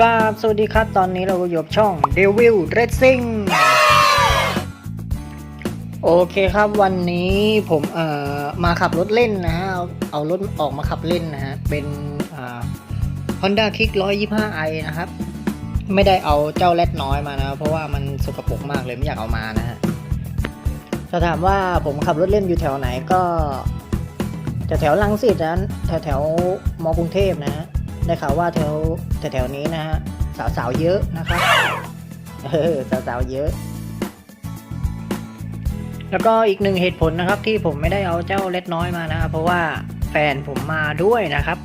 กราบสวัสดีครับ ตอนนี้เราก็อยู่บช่อง Devil Racing โอเคครับวันนี้ผมเอ่อมาขับรถเล่นนะฮะ เอารถออกมาขับเล่นนะฮะ เป็นอ่า Honda Kick 125i นะครับ ไม่ได้เอาเจ้าแรดน้อยมานะ เพราะว่ามันสกปรกมากเลยไม่อยากเอามานะฮะถ้าถามว่าผมขับรถเล่นอยู่แถวไหนก็แถวแถวลังสิตนะแถวแถวมอกรุงเทพนะฮะ ได้ข่าวว่าแถวแถวนี้นะฮะสาวๆเยอะนะครับเออสาวๆเยอะ แล้วก็อีกหนึ่งเหตุผลนะครับ ที่ผมไม่ได้เอาเจ้าเล็ดน้อยมานะครับเพราะว่าแฟนผมมาด้วยนะครับ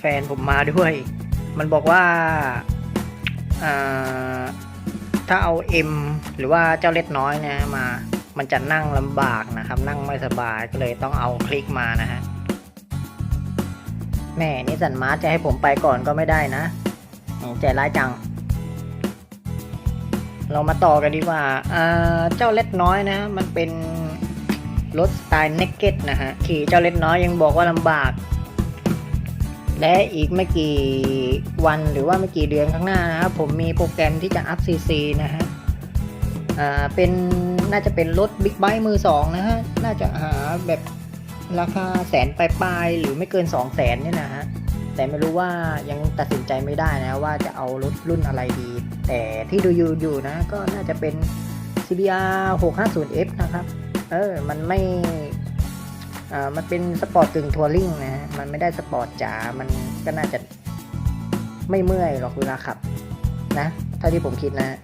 แฟนผมมาด้วย มันบอกว่าอ่าถ้าเอา M หรือว่าเจ้าเล็ดน้อยนะมา มันจะนั่งลำบากนะครับ นั่งไม่สบายก็เลยต้องเอาคลิกมานะฮะ แม่นิสสันมาร์จะให้ผมไปก่อนก็ไม่ได้นะใจร้ายจัง เรามาต่อกันดีกว่าเจ้าเล็ดน้อยนะ มันเป็นรถสไตล์เนกเก็ตนะฮะ ขี่เจ้าเล็ดน้อยยังบอกว่าลำบาก และอีกไม่กี่วันหรือว่าไม่กี่เดือนข้างหน้านะครับผมมีโปรแกรมที่จะอัพซีซีนะฮะเป็นน่าจะเป็นรถบิ๊กไบค์มือสองนะฮะ น่าจะหาแบบ ราคาแสนปลายๆหรือไม่เกิน 2 0 0แสนเนี่ยนะฮะแต่ไม่รู้ว่ายังตัดสินใจไม่ได้นะว่าจะเอารถรุ่นอะไรดี แต่ที่ดูอยู่อยู่นะ ก็น่าจะเป็น CBR 650F นะครับ เออ มันไม่อ่ามันเป็นสปอร์ตกึ่งทัวริงนะฮะมันไม่ได้สปอร์ตจ๋า มันก็น่าจะไม่เมื่อยหรอกเวลาขับ นะเท่าที่ผมคิดนะ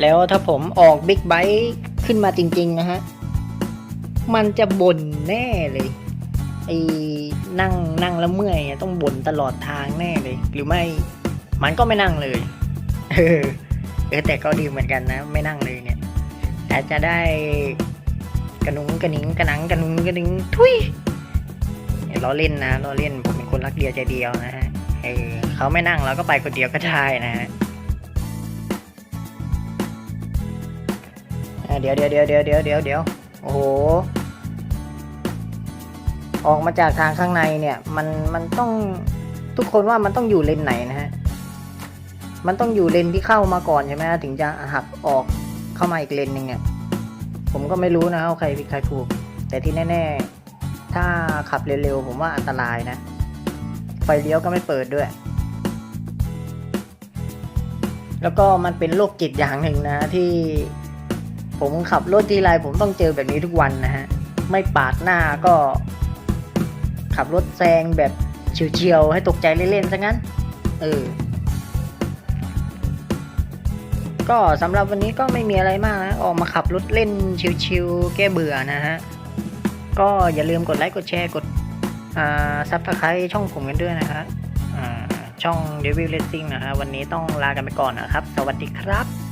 แล้วถ้าผมออกบิ๊กไบค์ขึ้นมาจริง ๆ นะฮะ มันจะบ่นแน่เลยไอ้นั่งนั่งแล้วเมื่อยต้องบ่นตลอดทางแน่เลย หรือไม่มันก็ไม่นั่งเลย เออเออแต่ก็ดีเหมือนกันนะ ไม่นั่งเลยเนี่ยอาจจะได้กระนุงกระหนิงกระหนังกระนุงกระหนิงทุยเนี่ยล้อเล่นนะล้อเล่นผมเป็นคนรักเดียวใจเดียวนะฮะเออเขาไม่นั่งเราก็ไปคนเดียวก็ได้นะฮะเดี๋ยวเดี๋ยวเดี๋ยวเดี๋ยวเดี๋ยวเดี๋ยว โอ้โห ออกมาจากทางข้างในเนี่ย มันมันต้องทุกคนว่ามันต้องอยู่เลนไหนนะฮะ มันต้องอยู่เลนที่เข้ามาก่อนใช่ไหมถึงจะหักออกเข้ามาอีกเลนหนึ่งเนี่ย ผมก็ไม่รู้นะว่าใครผิดใครถูก แต่ที่แน่ๆ ถ้าขับเร็วๆ ผมว่าอันตรายนะ ไฟเลี้ยวก็ไม่เปิดด้วย แล้วก็มันเป็นโรคจิตอย่างหนึ่งนะที่ ผมขับรถทีไรผมต้องเจอแบบนี้ทุกวันนะฮะ ไม่ปาดหน้าก็ ขับรถแซงแบบเฉียวๆให้ตกใจเล่นๆซะงั้น เออ ก็สำหรับวันนี้ก็ไม่มีอะไรมากนะ ออกมาขับรถเล่นชิวๆแก้เบื่อนะฮะ ก็อย่าลืมกดไลค์กดแชร์กดอ่าซับสไครต์ช่องผมกันด้วยนะฮะอ่าช่อง Devil Racing นะฮะ วันนี้ต้องลากันไปก่อนนะครับ สวัสดีครับ